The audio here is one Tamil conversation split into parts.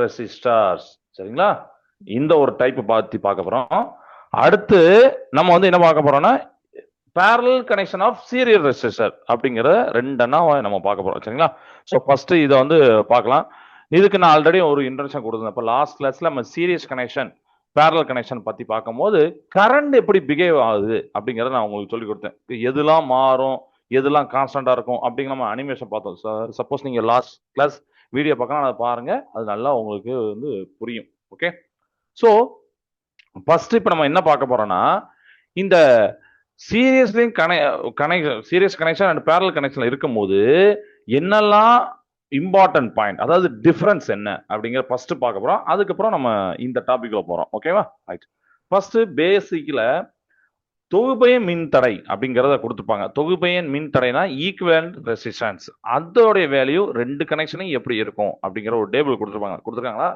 ரெசிஸ்டர்ஸ். சரிங்களா? இந்த ஒரு டைப் பார்த்து பார்க்க போறோம். அடுத்து நம்ம வந்து என்ன பார்க்க போறோம்னா parallel connection of serial resistor அப்படிங்கிற ரெண்டெண்ணா நம்ம பார்க்க போறோம். சரிங்களா? ஸோ ஃபர்ஸ்ட் இதை வந்து பார்க்கலாம். இதுக்கு நான் ஆல்ரெடி ஒரு இன்ட்ரடக்ஷன் கொடுத்துருந்தேன் இப்போ லாஸ்ட் கிளாஸ்ல நம்ம சீரியஸ் கனெக்ஷன் பேரல் கனெக்ஷன் பத்தி பார்க்கும்போது கரண்ட் எப்படி பிஹேவ் ஆகுது அப்படிங்கிறத நான் உங்களுக்கு சொல்லி கொடுத்தேன். எதுலாம் மாறும் எதுலாம் கான்ஸ்டன்டா இருக்கும் அப்படிங்கிற நம்ம அனிமேஷன் பார்த்தோம். சப்போஸ் நீங்க லாஸ்ட் கிளாஸ் வீடியோ பக்கம் அதை பாருங்கள் அது நல்லா உங்களுக்கு வந்து புரியும். ஓகே ஸோ ஃபஸ்ட்டு இப்போ நம்ம என்ன பார்க்க போகிறோன்னா இந்த சீரியஸ்லையும் கனை connection series connection and parallel connection இருக்கும்போது என்னெல்லாம் இம்பார்ட்டன்ட் பாயிண்ட் அதாவது டிஃப்ரென்ஸ் என்ன அப்படிங்கிற ஃபர்ஸ்ட் பார்க்க போகிறோம் அதுக்கப்புறம் நம்ம இந்த டாபிக்ல போகிறோம் ஓகேவா ரைட் ஃபர்ஸ்ட் பேசிக்கில் தொகுப்பயன் மின் தடை அப்படிங்கிறத கொடுத்துருப்பாங்க தொகுப்பயன் மின் தடைனா ஈக்குவலண்ட் ரெசிஸ்டன்ஸ் அதோடைய வேல்யூ ரெண்டு கனெக்ஷனும் எப்படி இருக்கும் அப்படிங்கிற ஒரு டேபிள் கொடுத்துருப்பாங்க. கொடுத்துருக்காங்களா?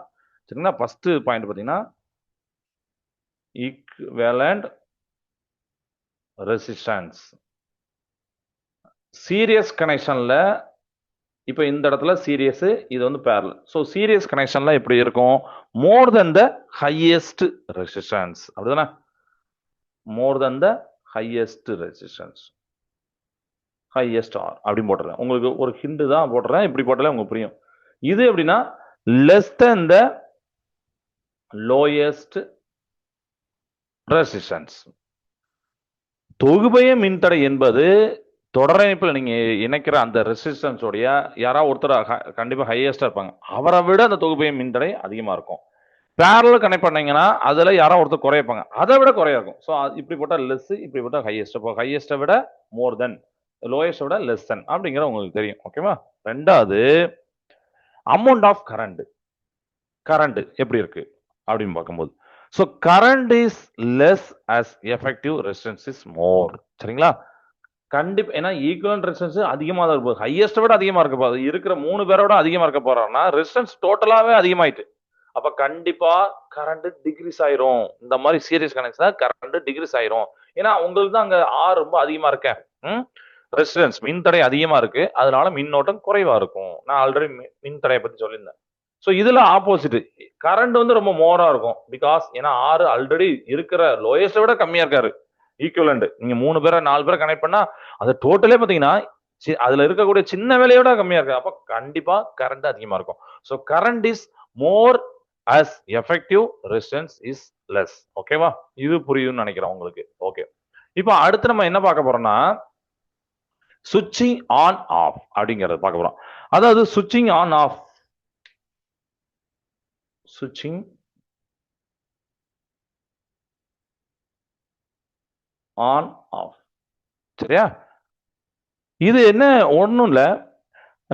சரிங்களா? ஃபர்ஸ்ட் பாயிண்ட் பார்த்தீங்கன்னா ஈக்குவலண்ட் ரெசிஸ்டன்ஸ் சீரியஸ் கனெக்ஷன்ல இப்போ இந்த இடத்துல சீரியஸ் இது வந்து பேரல் ஸோ சீரியஸ் கனெக்ஷன்லாம் எப்படி இருக்கும்? மோர் தென் த ஹையஸ்ட் ரெசிஸ்டன்ஸ் அப்படிதானே? More than the highest resistance highest R அப்படின்னு போட்டுறேன். உங்களுக்கு ஒரு ஹிண்டு தான் போட்டுறேன். இப்படி போட்டாலே உங்களுக்கு புரியும். இது எப்படின்னா less than the lowest resistance தொகுபய மின்தடை என்பது தொடர் இணைப்பில் இணைக்கிற அந்த ரெசிஸ்டன்ஸோடைய யாராவது ஒருத்தர் ஹ- ஹையஸ்டாக இருப்பாங்க. அவரை விட அந்த தொகுபய மின்தடை அதிகமாக இருக்கும். பேரல கனெக்ட் பண்ணீங்கன்னா அதில் யாரோ ஒருத்தர் குறையப்பாங்க. அதை விட குறைய இருக்கும் ஸோ இப்படி போட்டால் லெஸ் இப்படி போட்டால் ஹையஸ்ட் இப்போ ஹையஸ்ட்டை விட மோர் தென் லோயஸ்ட்டை விட லெஸ் தென் அப்படிங்கிற உங்களுக்கு தெரியும். ஓகேவா ரெண்டாவது அமௌண்ட் ஆஃப் கரண்ட் கரண்ட் எப்படி இருக்கு? அப்படின்னு பார்க்கும்போது. So current is less as effective resistance is more சரிங்களா? கண்டிப்பா ஏன்னா ஈக்குவல் ரெசிஸ்டன்ஸ் அதிகமாக தான் இருக்கும் ஹையஸ்ட்டை விட அதிகமாக இருக்க. போகுது இருக்கிற மூணு பேரோட அதிகமாக இருக்க போறாங்கன்னா ரெசிஸ்டன்ஸ் டோட்டலாகவே அதிகமாயிட்டு. அப்ப கண்டிப்பா கரண்ட் டிகிரிஸ் ஆயிரும். இந்த மாதிரி சீரியஸ் கனெக்ஷன் கரண்ட் டிகிரிஸ் ஆயிரும். ஏன்னா உங்களுக்கு தான் அங்க ஆர் ரொம்ப அதிகமா இருக்கேன் ரெசிஸ்டன்ஸ் மின்தடை அதிகமா இருக்கு. அதனால மின்னோட்டம் குறைவா இருக்கும். நான் ஆல்ரெடி மின் தடையை பத்தி சொல்லியிருந்தேன். ஸோ இதுல ஆப்போசிட் கரண்ட் வந்து ரொம்ப மோரா இருக்கும். பிகாஸ் ஏன்னா ஆறு ஆல்ரெடி இருக்கிற லோயஸ்ட விட கம்மியா இருக்காரு. ஈக்குவலண்ட் நீங்க மூணு பேரை நாலு பேரை கனெக்ட் பண்ணா அது டோட்டலே பாத்தீங்கன்னா சி- அதுல இருக்கக்கூடிய சின்ன வேலையோட கம்மியா இருக்கு. அப்ப கண்டிப்பா கரண்ட் அதிகமா இருக்கும். So current is more as effective resistance is less ஓகேவா இது புரியும்னு நினைக்கிறேன் உங்களுக்கு. ஓகே இப்போ அடுத்து நம்ம என்ன பார்க்க போறோம்னா சுவிட்சிங் ஆன் ஆஃப் அப்படிங்கறத பார்க்க போறோம். அதாவது சுவிட்சிங் ஆன் ஆஃப் சுவிட்சிங் ஆன் ஆஃப் சரியா? இது என்ன? ஒன்றும் இல்லை.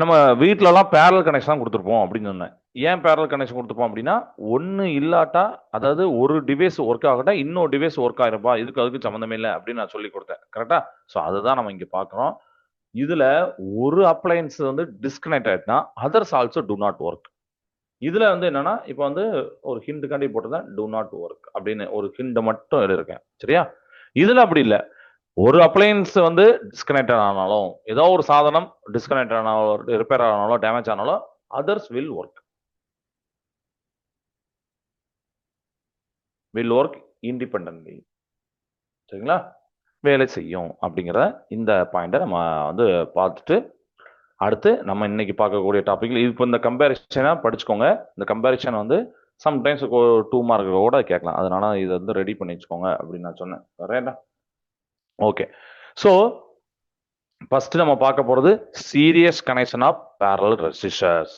நம்ம வீட்டிலலாம் பேரல் கனெக்ஷன் கொடுத்துருப்போம் அப்படின்னு சொன்னேன். ஏன் பேரல் கனெக்ஷன் கொடுத்துப்போம் அப்படின்னா ஒன்று இல்லாட்டா அதாவது ஒரு டிவைஸ் ஒர்க் ஆகட்டா இன்னொரு டிவைஸ் ஒர்க் ஆகிருப்பா இதுக்கு அதுக்கு சம்மந்தமே இல்லை அப்படின்னு நான் சொல்லி கொடுத்தேன். கரெக்டா ஸோ அதுதான் நம்ம இங்கே பார்க்குறோம். இதில் ஒரு அப்ளையன்ஸ் வந்து disconnect ஆயிட்டுனா others also do not work இதில் வந்து என்னன்னா இப்போ வந்து ஒரு ஹிண்ட் காண்டி போட்டிருந்தேன் டு நாட் ஒர்க் அப்படின்னு ஒரு ஹிண்ட் மட்டும் எழுதியிருக்கேன். சரியா? இதில் அப்படி இல்லை. ஒரு அப்ளையன்ஸ் வந்து டிஸ்கனெக்ட் ஆனாலும் ஏதோ ஒரு சாதனம் டிஸ்கனெக்ட் ஆனாலும் ரிப்பேர் ஆனாலும் டேமேஜ் ஆனாலும் others will work will work independently சரிங்களா? வேலை செய்யும் அப்படிங்கிற இந்த பாயிண்டை நம்ம வந்து பார்த்துட்டு அடுத்து நம்ம இன்னைக்கு பார்க்கக்கூடிய டாபிக் இப்போ இந்த கம்பேரிசனை படிச்சுக்கோங்க. இந்த கம்பேரிசன் வந்து சம்டைம்ஸ் டூ மார்க் கூட கேட்கலாம். அதனால இதை வந்து ரெடி பண்ணி வச்சுக்கோங்க அப்படின்னு நான் சொன்னேன். வரேன்டா ஓகே ஸோ ஃபர்ஸ்ட் நம்ம பார்க்க போகிறது series connection of parallel resistors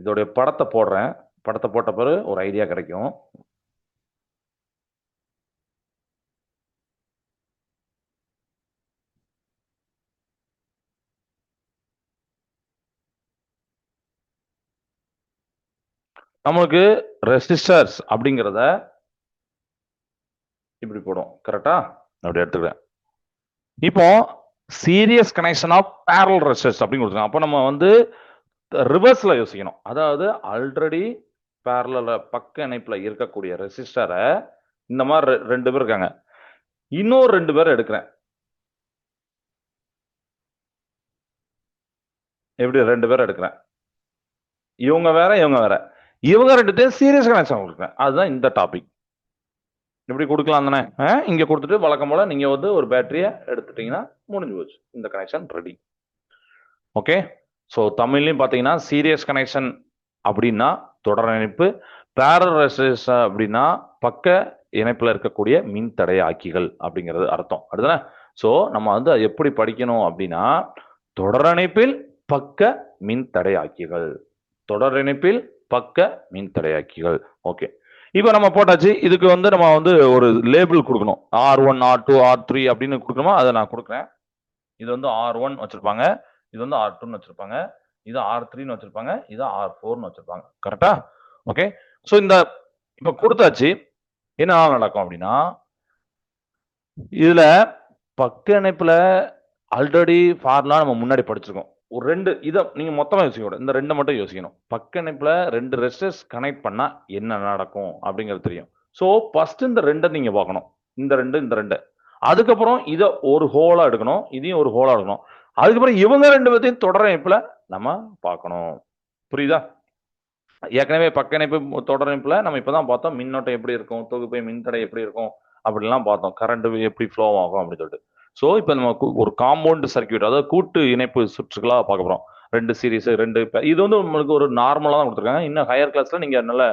இதோடைய படத்தை போடுறேன். படத்தை போட்ட பிறகு ஒரு ஐடியா கிடைக்கும். நம்மளுக்கு ரெசிஸ்டர்ஸ் அப்படிங்கிறத இப்படி போடும். கரெக்டா அப்படி எடுத்துக்கிறேன். இப்போ series connection of parallel resistors அப்படின்னு கொடுத்துருக்காங்க. அப்போ நம்ம வந்து ரிவர்ஸ்ல யோசிக்கணும். அதாவது ஆல்ரெடி பேரல பக்க இணைப்பில் இருக்கக்கூடிய ரெசிஸ்டரை இந்த மாதிரி ரெ- ரெண்டு பேர் இருக்காங்க. இன்னொரு ரெண்டு பேர் எடுக்கிறேன். எப்படி? ரெண்டு பேர் எடுக்கிறேன். இவங்க வேற இவங்க வேற. இவங்க ரெண்டுத்தையும் சீரியஸ் கனெக்ஷன் கொடுக்குறேன் அதுதான் இந்த டாபிக் இப்படி கொடுக்கலாம் தானே? ஆ, இங்க கொடுத்துட்டு வழக்கம் போல நீங்க வந்து ஒரு பேட்டரியை எடுத்துட்டீங்கன்னா முடிஞ்சு போச்சு. இந்த கனெக்ஷன் ரெடி ஓகே ஸோ தமிழ்லையும் பார்த்தீங்கன்னா சீரியஸ் கனெக்ஷன் அப்படின்னா தொடர் இணைப்பு பேரரசஸ் அப்படின்னா பக்க இணைப்பில் இருக்கக்கூடிய மின் தடை ஆக்கிகள் அப்படிங்கிறது அர்த்தம். அடுத்தானே ஸோ நம்ம வந்து எப்படி படிக்கணும் அப்படின்னா தொடர் இணைப்பில் பக்க மின் தடை ஆக்கிகள். தொடர் இணைப்பில் பக்க மின் தடையாக்கிகள். ஓகே இப்போ நம்ம போட்டாச்சு. இதுக்கு வந்து நம்ம வந்து ஒரு லேபிள் கொடுக்கணும். R one R two R three அப்படின்னு கொடுக்கணுமா? அதை நான் கொடுக்குறேன். இது வந்து ஆர் ஒன் வச்சுருப்பாங்க. இது வந்து ஆர் டூன்னு வச்சுருப்பாங்க. இது ஆர் த்ரீன்னு வச்சுருப்பாங்க. இது ஆர் ஃபோர்னு வச்சுருப்பாங்க. கரெக்டா ஓகே ஸோ இந்த இப்போ கொடுத்தாச்சு. என்ன நடக்கும் அப்படின்னா இதில் பக்க இணைப்பில் ஆல்ரெடி ஃபார்லாம் நம்ம முன்னாடி படிச்சிருக்கோம். ஒரு ரெண்டு இதை நீங்க மொத்தமா யோசிக்க இந்த ரெண்டை மட்டும் யோசிக்கணும். பக்க இணைப்புல ரெண்டு ரெஸ்டர்ஸ் கனெக்ட் பண்ணா என்ன நடக்கும் அப்படிங்கிறது தெரியும். ஸோ ஃபர்ஸ்ட் இந்த ரெண்டை நீங்க பார்க்கணும். இந்த ரெண்டு இந்த ரெண்டு. அதுக்கப்புறம் இதை ஒரு ஹோலா எடுக்கணும். இதையும் ஒரு ஹோலா எடுக்கணும். அதுக்கப்புறம் இவங்க ரெண்டு பேர்த்தையும் தொடர் இணைப்புல நம்ம பார்க்கணும். புரியுதா? ஏற்கனவே பக்க இணைப்பு தொடர் இணைப்புல நம்ம இப்பதான் பார்த்தோம் மின்னோட்டம் எப்படி இருக்கும் தொகுப்பை மின்தடை எப்படி இருக்கும் அப்படிலாம் பார்த்தோம். கரண்ட் எப்படி ஃப்ளோ ஆகும் அப்படின்னு சொல்லிட்டு. ஸோ இப்போ நம்ம கு- ஒரு காம்பவுண்ட் சர்க்யூட் அதாவது கூட்டு இணைப்பு சுற்றுகளாக பார்க்க போகிறோம் ரெண்டு சீரீஸ் ரெண்டு இது வந்து உங்களுக்கு ஒரு நார்மலாக தான் கொடுத்துருக்காங்க. இன்னும் ஹையர் கிளாஸில் நீங்கள் நல்ல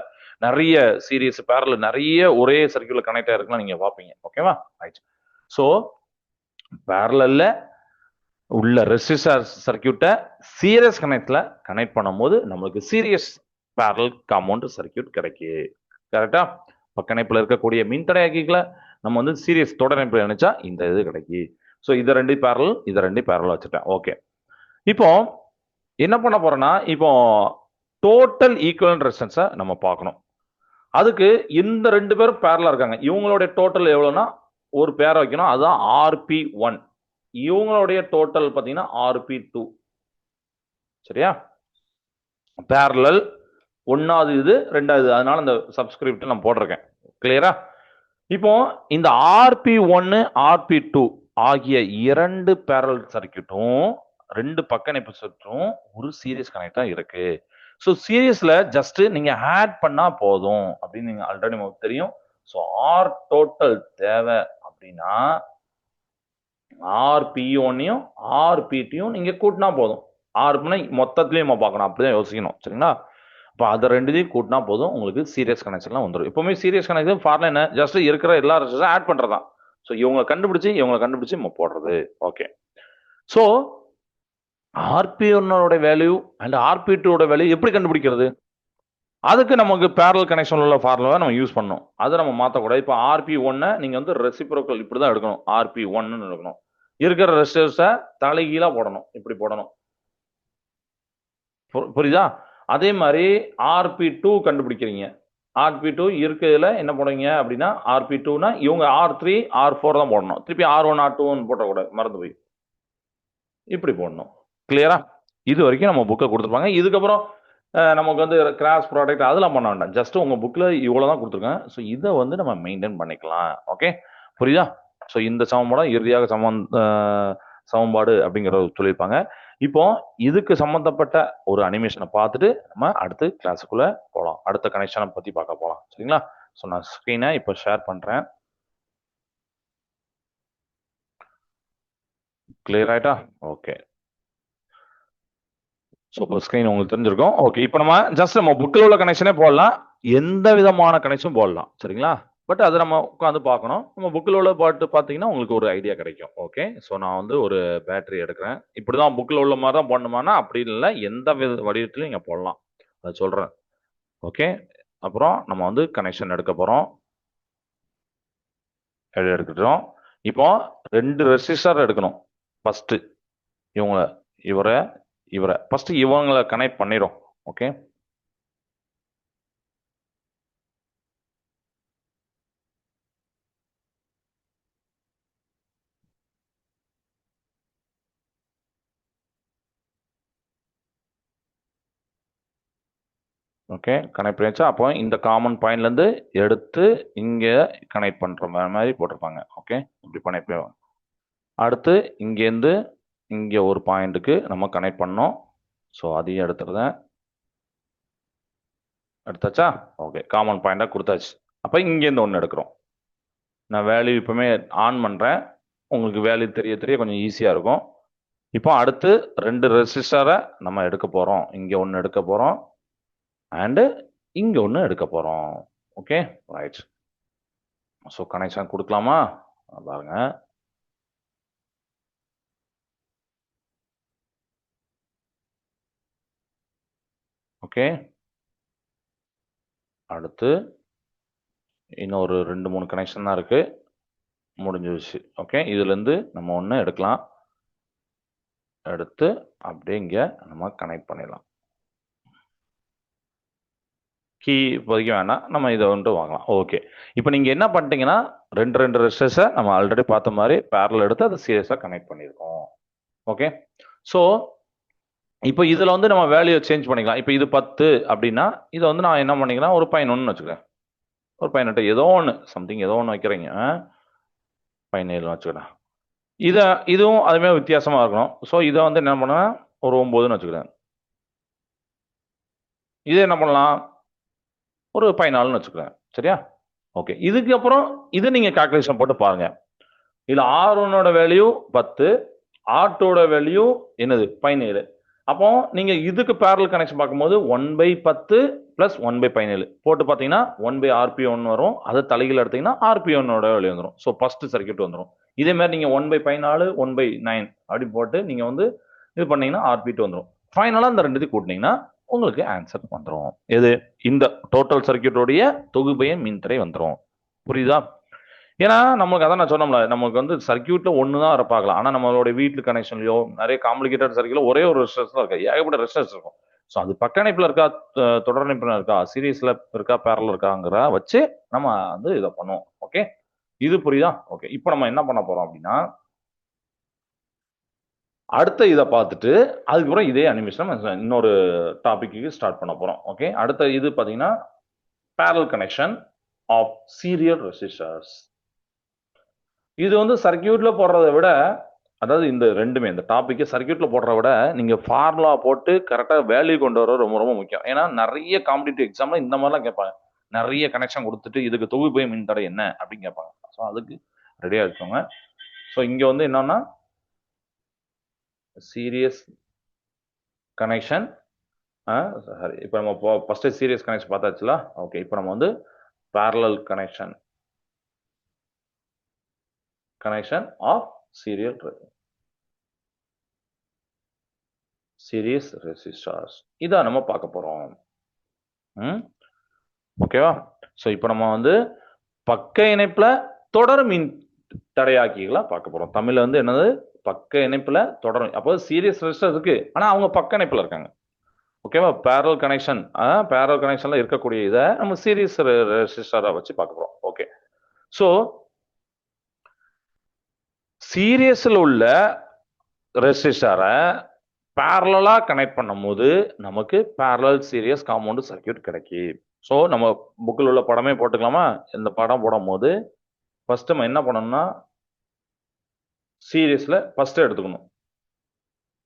நிறைய சீரிஸ் பேரல் நிறைய ஒரே சர்க்யூட்ல கனெக்ட் ஆயிருக்கலாம் நீங்கள் பார்ப்பீங்க. ஓகேவா ஆயிடுச்சு ஸோ பேரலில் உள்ள ரெசிஸ்டர் சர்க்யூட்டை சீரியஸ் கனெக்டில் கனெக்ட் பண்ணும்போது நம்மளுக்கு சீரியஸ் பேரல் காம்பவுண்ட் சர்க்யூட் கிடைக்கு கரெக்டா பக்க இருக்கக்கூடிய மின்தடையாக்கிகளை நம்ம வந்து சீரியஸ் தொடர் இணைப்புல நினைச்சா இந்த இது கிடைக்கி. ஸோ இதை ரெண்டு பேரல் இதை ரெண்டு பேரல் வச்சுட்டேன். ஓகே இப்போ என்ன பண்ண போறோம்னா இப்போ டோட்டல் ஈக்குவல் ரெசிஸ்டன்ஸை நம்ம பார்க்கணும். அதுக்கு இந்த ரெண்டு பேரும் பேரலாக இருக்காங்க. இவங்களுடைய டோட்டல் எவ்வளோன்னா ஒரு பேரை வைக்கணும். அதுதான் ஆர்பி ஒன் இவங்களுடைய டோட்டல் பார்த்தீங்கன்னா ஆர்பி டூ சரியா? பேரலல் ஒன்றாவது இது ரெண்டாவது அதனால அந்த சப்ஸ்கிரிப்ட் நான் போட்டிருக்கேன். கிளியரா இப்போ இந்த ஆர்பி ஒன்னு ஆர்பி டூ ஆகிய இரண்டு பேரல் சர்க்கியூட்டும் ரெண்டு பக்க இணைப்பு சுற்றும் ஒரு சீரியஸ் கனெக்டா இருக்கு. ஸோ சீரியஸ்ல ஜஸ்ட் நீங்க ஆட் பண்ணா போதும் அப்படின்னு நீங்க ஆல்ரெடி உங்களுக்கு தெரியும். ஸோ ஆர் டோட்டல் தேவை அப்படின்னா ஆர்பி ஒன்னையும் ஆர் பிடியும் நீங்க கூட்டினா போதும். ஆர்பினா மொத்தத்திலயும் நம்ம பார்க்கணும். அப்படிதான் யோசிக்கணும். சரிங்களா? இப்போ அதை ரெண்டுத்தையும் கூட்டினா போதும் உங்களுக்கு சீரியஸ் கனெக்ஷன்லாம் வந்துடும் எப்பவுமே சீரியஸ் கனெக்ஷன் ஃபார்ல என்ன ஜஸ்ட் இருக்கிற எல்லா ரெசிஸ்டும் ஆட் பண்றதுதான். ஸோ இவங்க கண்டுபிடிச்சி இவங்களை கண்டுபிடிச்சி நம்ம போடுறது. ஓகே ஸோ ஆர்பி ஒன்னோட வேல்யூ அண்ட் ஆர்பி டூட வேல்யூ எப்படி கண்டுபிடிக்கிறது? அதுக்கு நமக்கு பேரல் கனெக்ஷன் உள்ள ஃபார்முலாவை நம்ம யூஸ் பண்ணணும். அதை நம்ம மாற்றக்கூடாது இப்போ ஆர்பி ஒன்னை நீங்கள் வந்து ரெசிப்ரோக்கல் இப்படி தான் எடுக்கணும் ஆர்பி ஒன்னு எடுக்கணும். இருக்கிற ரெசிஸ்டர்ஸை தலைகீழாக போடணும். இப்படி போடணும். பு- புரியுதா? அதே மாதிரி ஆர்பி டூ கண்டுபிடிக்கிறீங்க. ஆர்பி டூ இருக்கிறதுல என்ன போடுவீங்க அப்படின்னா ஆர்பி டூனா இவங்க ஆர் த்ரீ ஆர் ஃபோர் தான் போடணும். திருப்பி ஆர் ஒன் ஆர் டூன்னு போட்டக்கூடாது மறந்து போய். இப்படி போடணும். கிளியரா இது வரைக்கும் நம்ம புக்கை கொடுத்துருப்பாங்க. இதுக்கப்புறம் நமக்கு வந்து கிராஸ் ப்ராடக்ட் அதெல்லாம் பண்ண வேண்டாம். ஜஸ்ட் உங்கள் புக்கில் இவ்வளோ தான் கொடுத்துருக்கேன். ஸோ இதை வந்து நம்ம மெயின்டைன் பண்ணிக்கலாம். ஓகே புரியுதா? ஸோ இந்த சமன்பாடம் இறுதியாக சமன் சமன்பாடு அப்படிங்கிறத சொல்லியிருப்பாங்க. இப்போ இதுக்கு சம்மந்தப்பட்ட ஒரு அனிமேஷனை பார்த்துட்டு நம்ம அடுத்து கிளாஸுக்குள்ள போகலாம் அடுத்த கனெக்ஷனை பத்தி பார்க்க போகலாம் சரிங்களா? ஸோ நான் ஸ்க்ரீனை இப்போ ஷேர் பண்றேன். கிளியர் ஆயிட்டா? ஓகே ஸோ இப்போ ஸ்க்ரீன் உங்களுக்கு தெரிஞ்சிருக்கும். ஓகே இப்போ நம்ம ஜஸ்ட் நம்ம புக்கில் உள்ள கனெக்ஷனே போடலாம். எந்த விதமான கனெக்ஷன் போடலாம். சரிங்களா? பட் அதை நம்ம உட்காந்து பார்க்கணும். நம்ம புக்கில் உள்ள பாட்டு பார்த்தீங்கன்னா உங்களுக்கு ஒரு ஐடியா கிடைக்கும். ஓகே ஸோ நான் வந்து ஒரு பேட்டரி எடுக்கிறேன். இப்படி தான் புக்கில் உள்ள மாதிரி தான் போடணுமானா அப்படி இல்லை. எந்த வித வடிவத்திலையும் நீங்கள் போடலாம். அதை சொல்கிறேன் ஓகே அப்புறம் நம்ம வந்து கனெக்ஷன் எடுக்க போகிறோம் எடுத்துட்டோம். இப்போ ரெண்டு ரெசிஸ்டர் எடுக்கணும். ஃபஸ்ட்டு இவங்க இவரை இவரை. ஃபஸ்ட்டு இவங்களை கனெக்ட் பண்ணிடும் ஓகே ஓகே கனெக்ட் பண்ணியாச்சா. அப்போ இந்த காமன் பாயிண்ட்லேருந்து எடுத்து இங்கே கனெக்ட் பண்ணுற மாதிரி போட்டிருப்பாங்க. ஓகே இப்படி கனெக்ட் அடுத்து இங்கேருந்து இங்கே ஒரு பாயிண்ட்டுக்கு நம்ம கனெக்ட் பண்ணோம். ஸோ அதையும் எடுத்துருந்தேன் எடுத்தாச்சா? ஓகே காமன் பாயிண்டாக கொடுத்தாச்சு. அப்போ இங்கேருந்து ஒன்று எடுக்கிறோம். நான் வேல்யூ இப்போமே ஆன் பண்ணுறேன் உங்களுக்கு வேல்யூ தெரிய தெரிய கொஞ்சம் ஈஸியாக இருக்கும். இப்போ அடுத்து ரெண்டு ரெசிஸ்டரை நம்ம எடுக்க போகிறோம் இங்கே ஒன்று எடுக்க போகிறோம் அண்டு இங்கே ஒன்று எடுக்க போகிறோம் ஓகே ரைட் ஸோ கனெக்ஷன் கொடுக்கலாமா? பாருங்க. ஓகே அடுத்து இன்னொரு ரெண்டு மூணு கனெக்ஷன் தான் இருக்கு. முடிஞ்சிருச்சு. ஓகே இதுலேருந்து நம்ம ஒன்று எடுக்கலாம். எடுத்து அப்படியே இங்கே நம்ம கனெக்ட் பண்ணிடலாம். கீ இப்போதைக்கு வேணாம். நம்ம இதை வந்துட்டு வாங்கலாம். ஓகே இப்போ நீங்கள் என்ன பண்ணிட்டீங்கன்னா ரெண்டு ரெண்டு ரெஸ்டர்ஸை நம்ம ஆல்ரெடி பார்த்த மாதிரி பேரல் எடுத்து அதை சீரியஸாக கனெக்ட் பண்ணியிருக்கோம். ஓகே ஸோ இப்போ இதில் வந்து நம்ம வேல்யூ சேஞ்ச் பண்ணிக்கலாம். இப்போ இது பத்து அப்படின்னா இதை வந்து நான் என்ன பண்ணிக்கலாம் ஒரு பதினொன்று வச்சுக்கிறேன். ஒரு பதினெட்டு. ஏதோ ஒன்று சம்திங் ஏதோ ஒன்று வைக்கிறீங்க. பதினேழு வச்சுக்கிறேன். இதை இதுவும் அதுமாதிரி வித்தியாசமாக இருக்கணும். ஸோ இதை வந்து என்ன பண்ணேன் ஒரு ஒம்போதுன்னு வச்சுக்கிறேன். இது என்ன பண்ணலாம்? ஒரு பதினாலுன்னு வச்சுக்கிறேன் சரியா? ஓகே இதுக்கு அப்புறம் இது நீங்கள் கால்குலேஷன் போட்டு பாருங்க. இதில் ஆர் ஒன்னோட வேல்யூ பத்து ஆட்டோட வேல்யூ என்னது? பதினேழு. அப்போ நீங்கள் இதுக்கு பேரல் கனெக்ஷன் பார்க்கும்போது ஒன் பை பத்து ப்ளஸ் ஒன் பை பதினேழு. போட்டு பார்த்தீங்கன்னா ஒன் பை ஆர்பி ஒன் வரும். அதை தலைகள் எடுத்தீங்கன்னா ஆர்பி ஒன்னோட வேல்யூ வந்துடும் ஸோ ஃபஸ்ட்டு சர்க்கியூட் வந்துடும் இதே மாதிரி நீங்கள் ஒன் பை பதினாலு ஒன் பை நைன் அப்படி போட்டு நீங்கள் வந்து இது பண்ணீங்கன்னா ஆர்பி டூ வந்துடும் ஃபைனலாக இந்த ரெண்டுத்தையும் கூட்டினீங்கன்னா உங்களுக்கு ஆன்சர் வந்துடும் எது? இந்த டோட்டல் சர்க்கியூட்டோடைய தொகுபையின் மின்திரை வந்துடும் புரியுதா? ஏன்னா நமக்கு அதான் நான் சொன்னோம்ல நமக்கு வந்து சர்க்கியூட்ல ஒன்று தான் பார்க்கலாம் ஆனால் நம்மளோட வீட்டு கனெக்ஷன்லையோ நிறைய காம்ப்ளிகேட்டட் சர்க்கியூட்ல ஒரே ஒரு ரெஸ்டர்ஸ் தான் இருக்கா. ஏகப்பட்ட ரெஸ்டர்ஸ் இருக்கும். ஸோ அது பக்க இணைப்பில் இருக்கா தொடர் இணைப்பில் இருக்கா சீரியஸ்ல இருக்கா பேரல் இருக்காங்கிற வச்சு நம்ம வந்து இதை பண்ணுவோம். ஓகே இது புரியுதா? ஓகே இப்போ நம்ம என்ன பண்ண போறோம் அப்படின்னா அடுத்த இதை பார்த்துட்டு அதுக்கப்புறம் இதே அனிமேஷன் நம்ம இன்னொரு டாபிக்கு ஸ்டார்ட் பண்ண போறோம். ஓகே அடுத்த இது பார்த்தீங்கன்னா parallel connection of serial resistors இது வந்து சர்க்கியூட்ல போடுறத விட அதாவது இந்த ரெண்டுமே இந்த டாப்பிக்கு சர்க்கியூட்ல போடுறத விட நீங்க ஃபார்முலா போட்டு கரெக்டாக வேல்யூ கொண்டு வர ரொம்ப ரொம்ப முக்கியம். ஏன்னா நிறைய காம்படிட்டிவ் எக்ஸாம்ல இந்த மாதிரிலாம் கேட்பாங்க. நிறைய கனெக்ஷன் கொடுத்துட்டு இதுக்கு தொகுப்போய் மின் தடை என்ன அப்படின்னு கேட்பாங்க. ஸோ அதுக்கு ரெடியாக இருக்கோங்க ஸோ இங்கே வந்து என்னன்னா சீரியஸ் கனெக்ஷன். சாரி இப்போ நம்ம ஃபஸ்ட்டு சீரியஸ் கனெக்ஷன் பார்த்தாச்சுல? ஓகே இப்போ நம்ம வந்து parallel connection connection of serial serious resistors இதான் நம்ம பார்க்க போறோம். ம் ஓகேவா? ஸோ இப்போ நம்ம வந்து பக்க இணைப்புல தொடர் மின் தடையாக்கிகளா பார்க்க போறோம். தமிழ்ல வந்து என்னது? பக்க இணைப்புல தொடரும். அப்போ சீரியஸ் ரெசிஸ்டர் இருக்கு. ஆனா அவங்க பக்க இணைப்புல இருக்காங்க. ஓகேவா பேரல் கனெக்ஷன் பேரல் கனெக்ஷன்ல இருக்கக்கூடிய இதை நம்ம சீரியஸ் ரெசிஸ்டரா வச்சு பார்க்க போறோம். ஓகே ஸோ சீரியஸ்ல உள்ள ரெசிஸ்டரை பேரலா கனெக்ட் பண்ணும்போது நமக்கு பேரலல் சீரியஸ் காம்பவுண்ட் சர்க்கியூட் கிடைக்கி. ஸோ நம்ம புக்கில் உள்ள படமே போட்டுக்கலாமா? இந்த படம் போடும்போது ஃபஸ்ட்டு நம்ம என்ன பண்ணணும்னா சீரியஸில் ஃபஸ்ட்டு எடுத்துக்கணும்.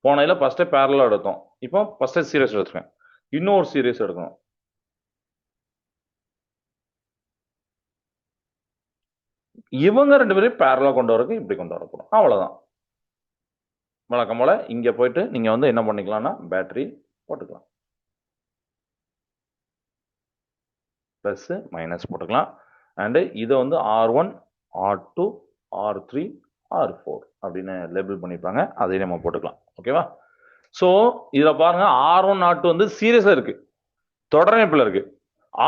போன இதில் பேரலாக எடுத்தோம். இப்போ ஃபர்ஸ்ட் சீரியஸ் எடுத்துருக்கேன் இன்னொரு சீரியஸ் எடுக்கணும். இவங்க ரெண்டு பேரும் பேரலாக கொண்டு வரக்கு இப்படி கொண்டு வர அவ்வளோதான் வழக்கம் போல் இங்கே போயிட்டு நீங்கள் வந்து என்ன பண்ணிக்கலாம்னா பேட்டரி போட்டுக்கலாம். ப்ளஸ் மைனஸ் போட்டுக்கலாம். அண்டு இதை வந்து R one R two R three R four அப்படின்னு லேபிள் பண்ணியிருப்பாங்க அதையும் நம்ம போட்டுக்கலாம். ஓகேவா ஸோ இதில் பாருங்க ஆர் ஒன் ஆர் டூ வந்து சீரியஸாக இருக்கு. தொடரமைப்பில் இருக்கு.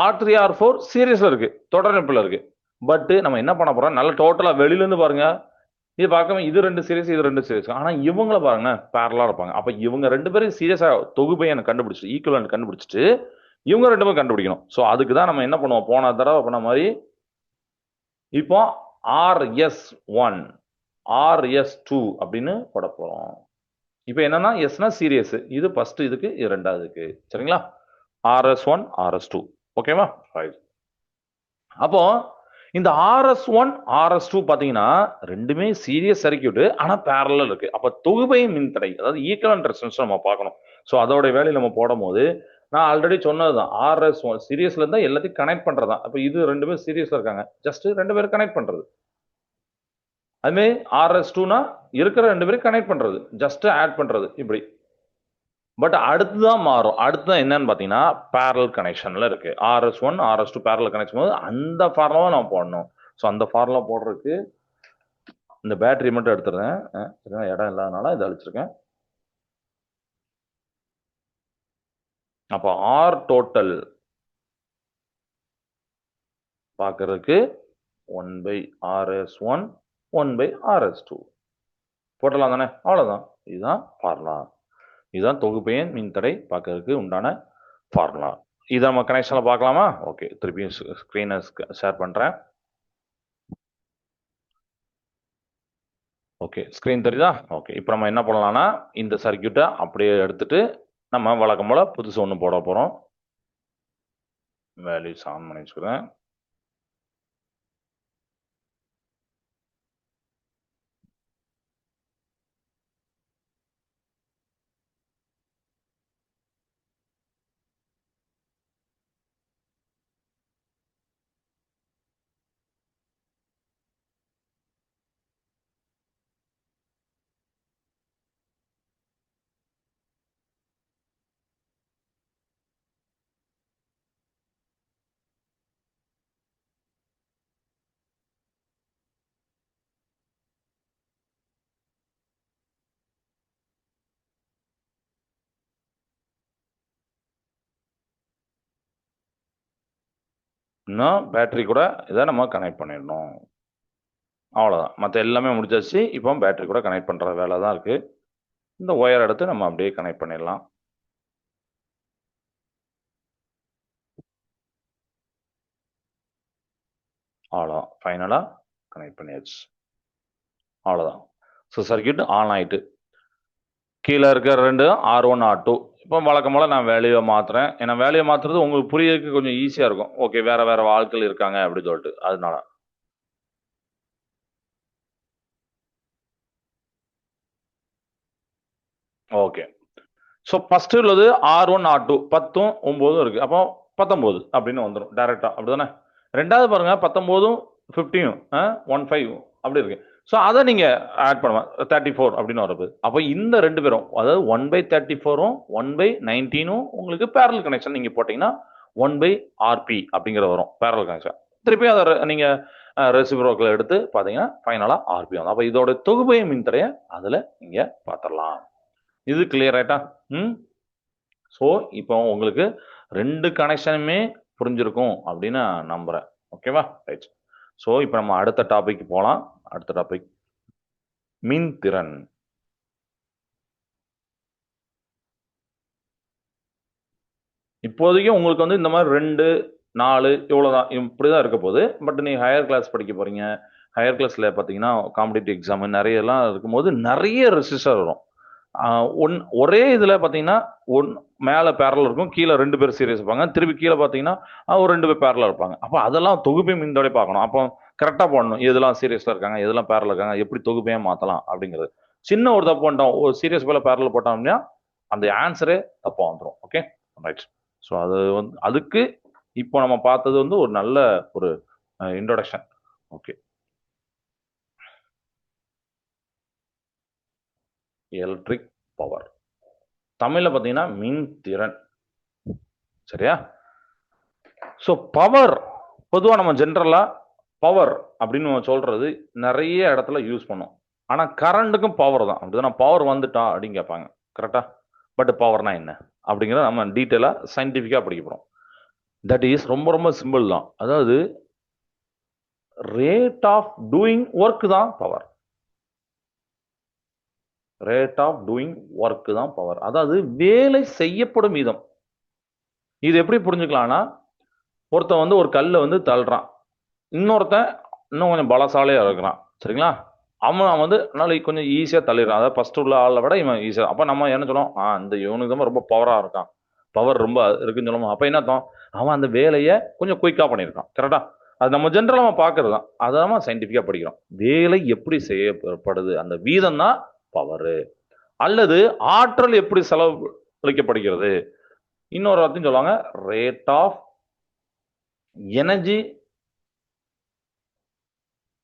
ஆர் த்ரீ ஆர் ஃபோர் சீரியஸாக இருக்கு. தொடரமைப்பில் இருக்கு. பட்டு நம்ம என்ன பண்ண போறோம்? நல்ல டோட்டலாக வெளியிலேருந்து பாருங்க. இது பார்க்காம இது ரெண்டு சீரியஸ் இது ரெண்டு சீரியஸ் ஆனால் இவங்கள பாருங்க பேரலாக இருப்பாங்க. அப்போ இவங்க ரெண்டு பேரும் சீரியஸாக தொகுப்பை எனக்கு கண்டுபிடிச்சிட்டு ஈக்குவலன் கண்டுபிடிச்சிட்டு இவங்க ரெண்டு பேரும் கண்டுபிடிக்கணும். ஸோ அதுக்கு தான் நம்ம என்ன பண்ணுவோம்? போன தடவை பண்ண மாதிரி இப்போ ஆர்எஸ் ஒன் ஆர்எஸ் டூ அப்படின்னு போட போகிறோம் இப்போ என்னன்னா எஸ்னா சீரியஸ் இது ஃபர்ஸ்ட் இதுக்கு இது ரெண்டாவதுக்கு சரிங்களா? ஆர்எஸ் ஒன் ஆர்எஸ் டூ ஓகேவா ரைட் அப்போ இந்த ஆர்எஸ் ஒன் ஆர்எஸ் டூ பார்த்தீங்கன்னா ரெண்டுமே சீரியஸ் சர்க்கியூட் ஆனால் பேரலில் இருக்கு. அப்போ தொகுபை மின்தடை அதாவது ஈக்குவலன் ரெசன்ஸ் நம்ம பார்க்கணும். ஸோ அதோட வேலையை நம்ம போடும் போது நான் ஆல்ரெடி சொன்னது தான் ஆர்எஸ் ஒன் சீரியஸ்ல இருந்தால் எல்லாத்தையும் கனெக்ட் பண்ணுறது தான் அப்போ இது ரெண்டு பேரும் இருக்காங்க. ஜஸ்ட் ரெண்டு பேரும் கனெக்ட் பண்ணுறது அதுமாரி ஆர்எஸ் டூனா இருக்கிற ரெண்டு பேரும் கனெக்ட் பண்ணுறது ஜஸ்ட் ஆட் பண்ணுறது இப்படி. பட் அடுத்து தான் மாறும். அடுத்து தான் என்னன்னு பார்த்தீங்கன்னா பேரல் கனெக்ஷனில் இருக்குது RS one RS two parallel connection போது அந்த ஃபார்முலாவை நான் போடணும். ஸோ அந்த ஃபார்முலா போடுறதுக்கு இந்த பேட்டரி மட்டும் எடுத்துருந்தேன் சரிங்களா? இடம் இல்லாதனால இதை அழிச்சிருக்கேன். அப்போ ஆர் டோட்டல் பார்க்கறதுக்கு one by RS one one by RS two போட்டலாம் தானே? அவ்வளோதான் இதுதான் ஃபார்முலா இதுதான் தொகுப்பெயன் மின்தடை பார்க்கறதுக்கு உண்டான ஃபார்முலா இதை நம்ம கனெக்ஷனில் பார்க்கலாமா? ஓகே திருப்பியும் ஸ்க்ரீனை ஷேர் பண்ணுறேன் ஓகே ஸ்க்ரீன் தெரியுதா? ஓகே இப்போ நம்ம என்ன பண்ணலாம்னா இந்த சர்க்கியூட்டை அப்படியே எடுத்துட்டு நம்ம வழக்கம் போல் புதுசு ஒன்று போட போகிறோம் வேல்யூஸ் ஆன் பண்ணி வச்சுக்கிறேன். இன்னும் பேட்டரி கூட இதை நம்ம கனெக்ட் பண்ணிடணும். அவ்வளோதான் மற்ற எல்லாமே முடிஞ்சாச்சு. இப்போ பேட்டரி கூட கனெக்ட் பண்ணுற வேலை தான் இருக்குது இந்த ஒயர் எடுத்து நம்ம அப்படியே கனெக்ட் பண்ணிடலாம். அவ்வளோதான் ஃபைனலாக கனெக்ட் பண்ணியாச்சு. அவ்வளோதான் ஸோ சர்க்கியூட் ஆன் ஆகிட்டு கீழே இருக்கிற ரெண்டு ஆர் ஒன் ஆர் டூ இப்போ வழக்கம் போல் நான் வேலையை மாற்றுறேன் ஏன்னா வேலையை மாற்றுறது உங்களுக்கு புரியறதுக்கு கொஞ்சம் ஈஸியாக இருக்கும். ஓகே வேறு வேறு ஆட்கள் இருக்காங்க அப்படின்னு சொல்லிட்டு. அதனால. ஓகே ஸோ ஃபஸ்ட்டு உள்ளது ஆர் ஒன் ஆர் டூ பத்தும் ஒம்போதும் இருக்குது அப்போ பத்தொம்போது அப்படின்னு வந்துடும் டேரெக்டாக அப்படி தானே ரெண்டாவது பாருங்கள் பத்தொம்போதும் ஃபிஃப்டியும் ஒன் ஃபைவ் அப்படி இருக்குது ஸோ அதை நீங்கள் ஆட் பண்ணுவேன் தேர்ட்டி ஃபோர் அப்படின்னு வரது. அப்போ இந்த ரெண்டு பேரும் அதாவது ஒன் பை தேர்ட்டி ஃபோரும் ஒன் பை நைன்டீனும் உங்களுக்கு பேரல் கனெக்ஷன் நீங்கள் போட்டிங்கன்னா ஒன் பை ஆர்பி அப்படிங்கிற வரும். பேரல் கனெக்ஷன் திருப்பி அதை நீங்கள் ரெசிபிரோக்கில் எடுத்து பார்த்தீங்கன்னா ஃபைனலாக ஆர்பி வரும். அப்போ இதோட தொகுப்பை மின்தடைய அதில் நீங்கள் பார்த்துடலாம். இது கிளியர் ஆயிட்டா? ம்? ஸோ இப்போ உங்களுக்கு ரெண்டு கனெக்ஷனுமே புரிஞ்சிருக்கும் அப்படின்னு நான் நம்புகிறேன் ஓகேவா ரைட் ஸோ இப்போ நம்ம அடுத்த டாபிக் போகலாம். அடுத்த டாபிக் மின் திறன் இப்போதைக்கு உங்களுக்கு வந்து இந்த மாதிரி ரெண்டு நாலு இவ்வளோதான் இப்படிதான் இருக்க போகுது. பட் நீங்கள் ஹையர் கிளாஸ் படிக்க போறீங்க. ஹையர் கிளாஸில் பார்த்தீங்கன்னா காம்படிட்டிவ் எக்ஸாம் நிறைய எல்லாம் இருக்கும்போது நிறைய ரெசிஸ்டர் வரும். ஒன் ஒரே இதில் பார்த்தீங்கன்னா ஒன் மேலே பேரல் இருக்கும் கீழே ரெண்டு பேர் சீரியஸ் இருப்பாங்க திருப்பி கீழே பார்த்தீங்கன்னா ஒரு ரெண்டு பேர் பேரலாக இருப்பாங்க. அப்போ அதெல்லாம் தொகுப்பை மின்தோடய பார்க்கணும். அப்போ கரெக்டாக போடணும். எதெல்லாம் சீரியஸாக இருக்காங்க எதெல்லாம் பேரல இருக்காங்க எப்படி தொகுப்பையே மாற்றலாம் அப்படிங்கிறது. சின்ன ஒரு தப்பு பண்ணிட்டோம். ஒரு சீரியஸ் போல பேரல போட்டோம் அப்படின்னா அந்த ஆன்சரே தப்பாக வந்துடும் ஓகே ரைட் ஸோ அது வந்து அதுக்கு இப்போ நம்ம பார்த்தது வந்து ஒரு நல்ல ஒரு இன்ட்ரொடக்ஷன் ஓகே எலக்ட்ரிக் பவர் தமிழில் பார்த்தீங்கன்னா மின் திறன் சரியா? ஸோ பவர் பொதுவாக நம்ம ஜென்ரலாக பவர் அப்படின்னு நம்ம சொல்கிறது நிறைய இடத்துல யூஸ் பண்ணோம். ஆனால் கரண்ட்டுக்கும் பவர் தான். அப்படிதான் பவர் வந்துட்டா அப்படின்னு கேட்பாங்க. கரெக்டா பட் பவர்னா என்ன? அப்படிங்கிறத நம்ம டீட்டெயிலாக சயின்டிஃபிக்காக படிக்க போகிறோம் தட் இஸ் ரொம்ப ரொம்ப சிம்பிள் தான். அதாவது ரேட் ஆஃப் டூயிங் ஒர்க் தான் power rate of doing work தான் பவர் அதாவது வேலை செய்யப்படும் வீதம். இது எப்படி புரிஞ்சுக்கலாம்னா ஒருத்தன் வந்து ஒரு கல்லை வந்து தள்ளுறான். இன்னொருத்தன் இன்னும் கொஞ்சம் பலசாலையாக இருக்கிறான். சரிங்களா? அவன் வந்து நாளைக்கு கொஞ்சம் ஈஸியாக தள்ளிடுறான். அதாவது ஃபர்ஸ்ட் உள்ள ஆளை விட இவன் ஈஸியாக அப்போ நம்ம என்ன சொல்லுவோம்? ஆ இந்த இவனுக்கு தான் ரொம்ப பவராக இருக்கான். பவர் ரொம்ப இருக்குன்னு சொல்லுவோம். அப்போ என்னத்தான் அவன் அந்த வேலையை கொஞ்சம் குயிக்காக பண்ணியிருக்கான். கரெக்டாக அது நம்ம ஜென்ரலாக பார்க்குறது பார்க்கறது தான். அதை நம்ம சயின்டிஃபிக்காக படிக்கிறோம். வேலை எப்படி செய்யப்படுது? அந்த வீதம் தான் பவரு அல்லது ஆற்றல் எப்படி செலவழிக்கப்படுகிறது? இன்னொரு வார்த்தையும் சொல்லுவாங்க ரேட் ஆஃப் எனர்ஜி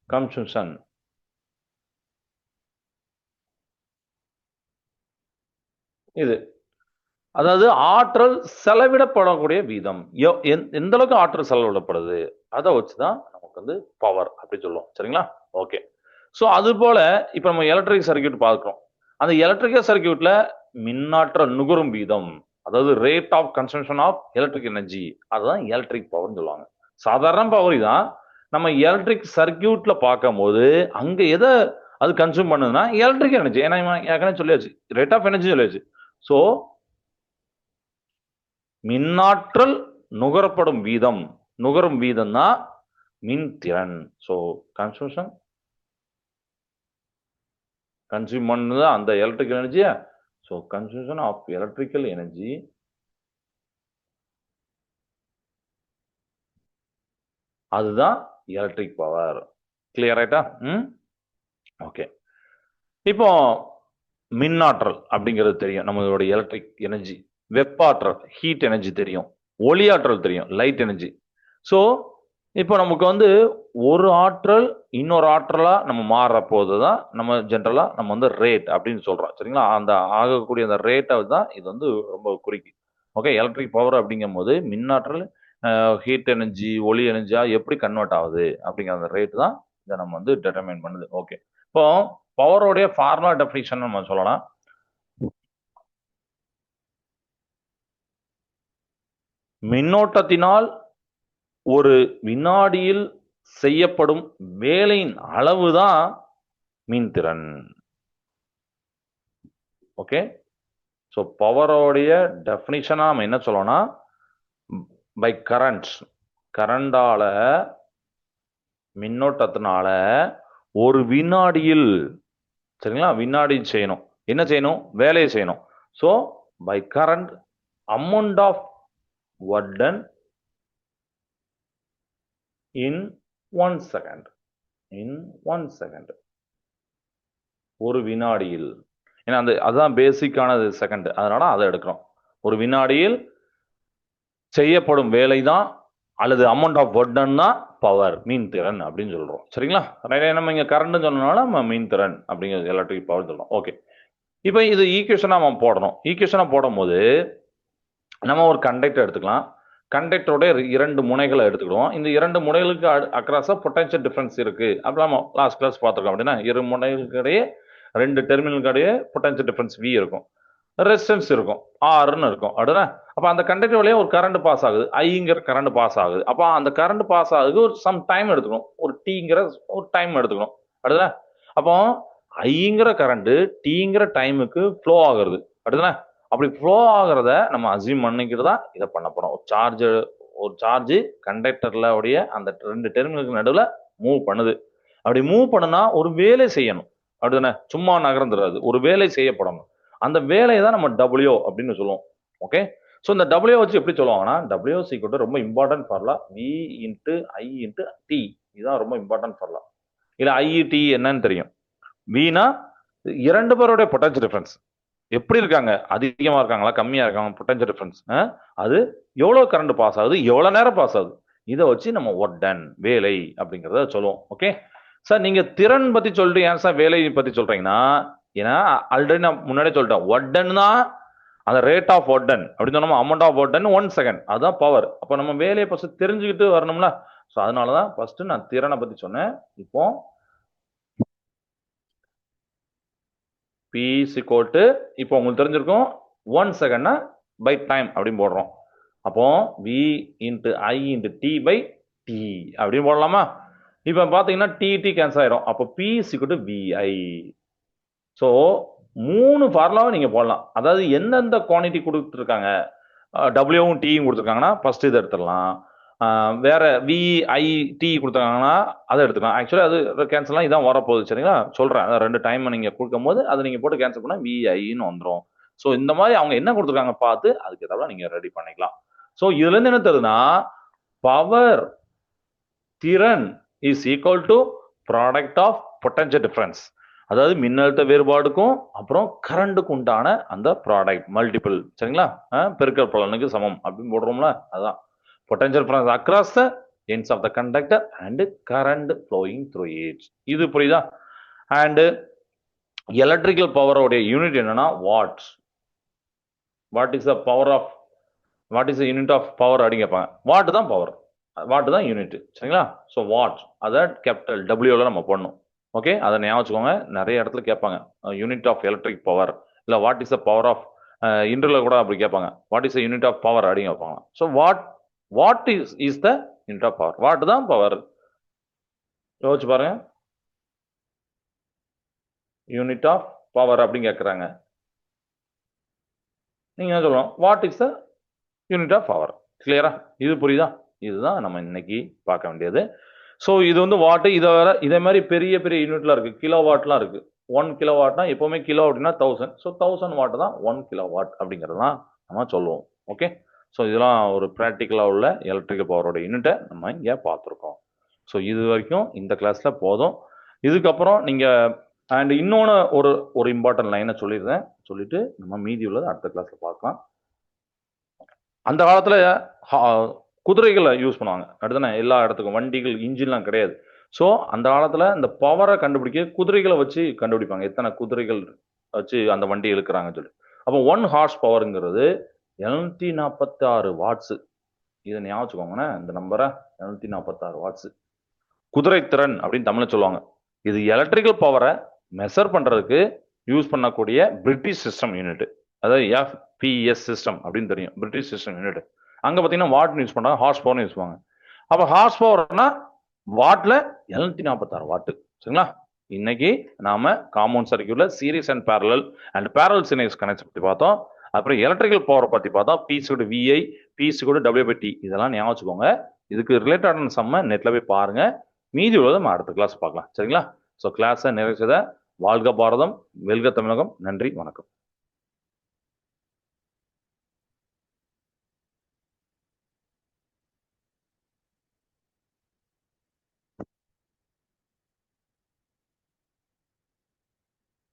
கன்சம்ஷன் இது. அதாவது ஆற்றல் செலவிடப்படக்கூடிய வீதம். எந்த அளவுக்கு ஆற்றல் செலவிடப்படுது? அதை வச்சுதான் நமக்கு வந்து பவர் அப்படி சொல்லுவோம். சரிங்களா? ஓகே ஸோ அது போல இப்போ நம்ம எலக்ட்ரிக் சர்க்யூட் பார்க்குறோம். அந்த எலக்ட்ரிக்கல் சர்க்யூட்ல மின்னாற்றல் நுகரும் வீதம் அதாவது rate of consumption of electric energy அதுதான் எலக்ட்ரிக் பவர்னு சொல்லுவாங்க. சாதாரண பவர் தான் நம்ம எலக்ட்ரிக் சர்க்யூட்ல பார்க்கும்போது அங்க எதை அது கன்சியூம் பண்ணுதுன்னா எலக்ட்ரிக் எனர்ஜி ஏன்னா ஏற்கனவே சொல்லியாச்சு. ரேட் ஆஃப் எனர்ஜி சொல்லியாச்சு. ஸோ மின்னாற்றல் நுகரப்படும் வீதம். நுகரும் வீதம் தான் மின் திறன் ஸோ கன்சம்ஷன் கன்சியூம் பண்ணுது அந்த எலக்ட்ரிக்கல் எனர்ஜியா so consumption of electrical energy அதுதான் எலக்ட்ரிக் பவர் கிளியர் ஆயிட்டா? ம்? ஓகே இப்போ மின்னாற்றல் அப்படிங்கிறது தெரியும். நம்மளோட எலக்ட்ரிக் எனர்ஜி வெப்பாற்றல் ஹீட் எனர்ஜி தெரியும். ஒளியாற்றல் தெரியும். லைட் எனர்ஜி ஸோ இப்போ நமக்கு வந்து ஒரு ஆற்றல் இன்னொரு ஆற்றலாக நம்ம மாறுற போது தான் நம்ம ஜென்ரலாக நம்ம வந்து ரேட் அப்படின்னு சொல்கிறோம் சரிங்களா? அந்த ஆகக்கூடிய அந்த ரேட்டை தான் இது வந்து ரொம்ப குறிக்கு. ஓகே எலக்ட்ரிக் பவர் அப்படிங்கும் போது மின்னாற்றல் ஹீட் எனர்ஜி ஒளி எனர்ஜியாக எப்படி கன்வெர்ட் ஆகுது? அப்படிங்கிற அந்த ரேட் தான் இதை நம்ம வந்து டிட்டர்மைன் பண்ணுது. ஓகே இப்போ பவரோடைய ஃபார்முலா டெஃபினிஷன் நம்ம சொல்லலாம். மின்னோட்டத்தினால் ஒரு வினாடியில் செய்யப்படும் வேலையின் அளவுதான் மின்திறன். ஓகே ஸோ பவரோடைய டெஃபினிஷனா நம்ம என்ன சொல்லணும்னா பை கரண்ட் கரண்டால மின்னோட்டத்தினால ஒரு வினாடியில் சரிங்களா? வினாடி செய்யணும். என்ன செய்யணும்? வேலையை செய்யணும். So by current amount of work done in one second in one second ஒரு வினாடியில். ஏன்னா அந்த அதுதான் பேசிக்கானது செகண்ட் அதனால அதை எடுக்கிறோம். ஒரு வினாடியில் செய்யப்படும் வேலை தான் அல்லது அமௌண்ட் ஆஃப் ஒர்க் தான் பவர் மீன் திறன் அப்படின்னு சொல்றோம். சரிங்களா? நிறைய நம்ம இங்கே கரண்ட் சொன்னனால நம்ம மீன் திறன் அப்படிங்கிறது எலக்ட்ரிக் பவர் சொல்றோம். ஓகே இப்போ இது ஈக்குவேஷனாக நம்ம போடணும். ஈக்குவேஷனாக போடும்போது நம்ம ஒரு கண்டக்டர் எடுத்துக்கலாம். கண்டக்டரோட இரண்டு முனைகளை எடுத்துக்கிடுவோம். இந்த இரண்டு முனைகளுக்கு அக்ராஸாக பொட்டன்ஷியல் டிஃப்ரென்ஸ் இருக்குது அப்படி நம்ம லாஸ்ட் கிளாஸ் பார்த்துருக்கோம் அப்படின்னா இரு முனைகளுக்கிடையே ரெண்டு டெர்மினலுக்கிடையே பொட்டன்ஷியல் டிஃப்ரென்ஸ் வி இருக்கும். ரெசிஸ்டன்ஸ் இருக்கும். ஆறுன்னு இருக்கும். அப்படின்னா அப்போ அந்த கண்டக்டர் வழியாக ஒரு கரண்ட் பாஸ் ஆகுது. ஐங்கிற கரண்ட் பாஸ் ஆகுது. அப்போ அந்த கரண்ட் பாஸ் ஆகுது. ஒரு சம் டைம் எடுத்துக்கணும் ஒரு டீங்கிற ஒரு டைம் எடுத்துக்கணும் அப்படிதானே? அப்போ ஐங்கிற கரண்ட் டீங்கிற டைமுக்கு ஃப்ளோ ஆகுறது. அப்படிதானே? அப்படி ஃப்ளோ ஆகுறத நம்ம அசியூம் பண்ணிக்கிட்டு தான் இதை பண்ண போகிறோம் ஒரு சார்ஜர் ஒரு சார்ஜ் கண்டக்டர்ல உடைய அந்த ரெண்டு டெர்மினலுக்கு நடுவில் மூவ் பண்ணுது. அப்படி மூவ் பண்ணுனா ஒரு வேலை செய்யணும். அப்படிதானே? சும்மா நகர்ந்துடாது ஒரு வேலை செய்யப்படணும். அந்த வேலையை தான் நம்ம டபிள்யூ அப்படின்னு சொல்லுவோம். ஓகே ஸோ இந்த டபிள்யூ வச்சு எப்படி சொல்லுவாங்கன்னா டபிள்யூ சீக்கிரம் ரொம்ப important ஃபார்லா V into I into T இதுதான் ரொம்ப இம்பார்ட்டன்ட் ஃபார்லா இல்லை ஐஇடி என்னன்னு தெரியும். வினா இரண்டு பேருடைய பொட்டன்ஷியல் டிஃபரன்ஸ் எப்படி இருக்காங்க? அதிகமாக இருக்காங்களா? கம்மியாக இருக்காங்க பொட்டன்ஷியல் டிஃபரன்ஸ் அது எவ்வளோ கரண்ட் பாஸ் ஆகுது? எவ்வளோ நேரம் பாஸ் ஆகுது? இதை வச்சு நம்ம ஒட்டன் வேலை அப்படிங்கிறத சொல்லுவோம். ஓகே சார் நீங்கள் திறன் பற்றி சொல்லிட்டு ஏன் சார் வேலை பற்றி சொல்கிறீங்கன்னா ஏன்னா ஆல்ரெடி நான் முன்னாடியே சொல்லிட்டேன். ஒட்டன் தான் அந்த ரேட் ஆஃப் ஒட்டன் அப்படின்னு சொன்னோம். Amount of work done one second அதுதான் பவர் அப்போ நம்ம வேலையை ஃபஸ்ட்டு தெரிஞ்சுக்கிட்டு வரணும்ல. ஸோ அதனால தான் ஃபஸ்ட்டு நான் திறனை பற்றி சொன்னேன். இப்போ பி சிக்கோட்டு இப்போ உங்களுக்கு தெரிஞ்சிருக்கும். ஒன் செகண்ட்னா பை டைம் அப்படின்னு போடுறோம். அப்போ V into I into T by T அப்படின்னு போடலாமா? இப்போ பார்த்தீங்கன்னா டி டி கேன்சல் ஆயிரும். அப்போ பி சிக்கோட்டு விஐ ஸோ மூணு ஃபார்முலாவும் நீங்கள் போடலாம். அதாவது எந்தெந்த குவான்டிட்டி கொடுத்துருக்காங்க? டபிள்யூவும் டீயும் கொடுத்துருக்காங்கன்னா ஃபர்ஸ்ட் இதை எடுத்துடலாம். வேற விஐடி கொடுத்தாங்கன்னா அதை எடுத்துக்கலாம். ஆக்சுவலி அது கேன்சல்லாம் இதான் வரப்போகுது சரிங்களா? சொல்கிறேன் ரெண்டு டைம் நீங்கள் கொடுக்கும் போது அதை நீங்கள் போட்டு கேன்சல் பண்ணால் விஐன்னு வந்துடும் ஸோ இந்த மாதிரி அவங்க என்ன கொடுத்துருக்காங்க பார்த்து அதுக்கு ஏதாவது நீங்கள் ரெடி பண்ணிக்கலாம். ஸோ இதுலேருந்து என்ன தெரியுதுன்னா பவர் திறன் is equal to product of potential difference அதாவது மின்னழுத்த வேறுபாடுக்கும் அப்புறம் கரண்ட்டுக்கு உண்டான அந்த ப்ராடக்ட் மல்டிபிள் சரிங்களா? அஹ் பெருக்கல் பலனுக்கு சமம் அப்படின்னு போடுறோம்ல அதான். Potential from across the ends of the conductor and current flowing through age இது புரியுதா? அண்டு எலக்ட்ரிக்கல் பவரோடைய யூனிட் என்னன்னா what what is the power of what is unit of power அப்படின்னு கேட்பாங்க. வாட் தான் பவர் வாட் தான் யூனிட் சரிங்களா? ஸோ வாட் அதை கேபிட்டல் டபிள்யூல நம்ம பண்ணணும் ஓகே அதை ஞாபகம் வச்சுக்கோங்க. நிறைய இடத்துல கேட்பாங்க. யூனிட் ஆஃப் எலக்ட்ரிக் பவர் இல்லை what is the power of interval கூட அப்படி கேட்பாங்க. What is the unit of power அப்படின்னு கேட்பாங்க. So what what is is the unit of power watt தான் பவர் யோசிச்சு பாருங்க. யூனிட் ஆஃப் பவர் அப்படின்னு கேட்குறாங்க நீங்கள் என்ன சொல்லணும் what is the unit of power கிளியரா இது புரியுதா? இதுதான் நம்ம இன்னைக்கு பார்க்க வேண்டியது. ஸோ இது வந்து வாட்டு இதை வேற இதே மாதிரி பெரிய பெரிய யூனிட்லாம் இருக்குது கிலோ வாட்லாம் இருக்குது ஒன் கிலோ வாட்னா எப்போவுமே கிலோ அப்படின்னா தௌசண்ட் ஸோ தௌசண்ட் வாட் தான் ஒன் கிலோ வாட் அப்படிங்கிறதுதான் நம்ம சொல்லுவோம். ஓகே ஸோ இதெல்லாம் ஒரு ப்ராக்டிக்கலாக உள்ள எலக்ட்ரிக்கல் பவரோட யூனிட்டை நம்ம இங்கே பார்த்துருக்கோம். ஸோ இது வரைக்கும் இந்த கிளாஸில் போதும். இதுக்கப்புறம் நீங்கள் அண்ட் இன்னொன்று ஒரு ஒரு இம்பார்ட்டன்ட் லைனை சொல்லிடுறேன். சொல்லிட்டு நம்ம மீதி உள்ளதை அடுத்த கிளாஸில் பார்க்கலாம். அந்த காலத்தில் குதிரைகளை யூஸ் பண்ணுவாங்க. அடுத்தானே எல்லா இடத்துக்கும். வண்டிகள் இன்ஜின்லாம் கிடையாது. ஸோ அந்த காலத்தில் இந்த பவரை கண்டுபிடிக்க குதிரைகளை வச்சு கண்டுபிடிப்பாங்க. எத்தனை குதிரைகள் வச்சு அந்த வண்டி இழுக்கிறாங்கன்னு சொல்லி. அப்போ ஒன் ஹார்ஸ் பவருங்கிறது எழுநூத்தி நாற்பத்தாறு வாட்ஸு இதை ஞாபகம் இந்த நம்பரை எழுநூத்தி நாற்பத்தாறு வாட்ஸு குதிரைத்திறன் அப்படின்னு தமிழில் சொல்லுவாங்க. இது எலக்ட்ரிக்கல் பவரை மெஷர் பண்ணுறதுக்கு யூஸ் பண்ணக்கூடிய பிரிட்டிஷ் சிஸ்டம் யூனிட் அதாவது எஃபிஎஸ் சிஸ்டம் அப்படின்னு தெரியும் பிரிட்டிஷ் சிஸ்டம் யூனிட் அங்கே பார்த்தீங்கன்னா வாட் யூஸ் பண்ணாங்க ஹார்ஸ் பவர்னு யூஸ் பண்ணுவாங்க. அப்போ ஹார்ஸ் பவர்னா வாட்டில் எழுநூத்தி நாற்பத்தாறு வாட்டு சரிங்களா? இன்னைக்கு நாம compound சர்க்கியூட்ல series and parallel and parallel சினேஸ் connect பற்றி பார்த்தோம். அப்புறம் எலக்ட்ரிக்கல் பவர் பற்றி பார்த்தா பிசி கூட விஐ பீஸ் கூட டபிள்யூ டி இதெல்லாம் ஞாபகம் வச்சுக்கோங்க. இதுக்கு ரிலேட்டடான செம்ம நெட்ல போய் பாருங்க. மீதி உள்ளதை நம்ம அடுத்த கிளாஸ் பார்க்கலாம். சரிங்களா? ஸோ கிளாஸை நிறைச்சதை வாழ்க பாரதம் வெல்க தமிழகம். நன்றி வணக்கம்.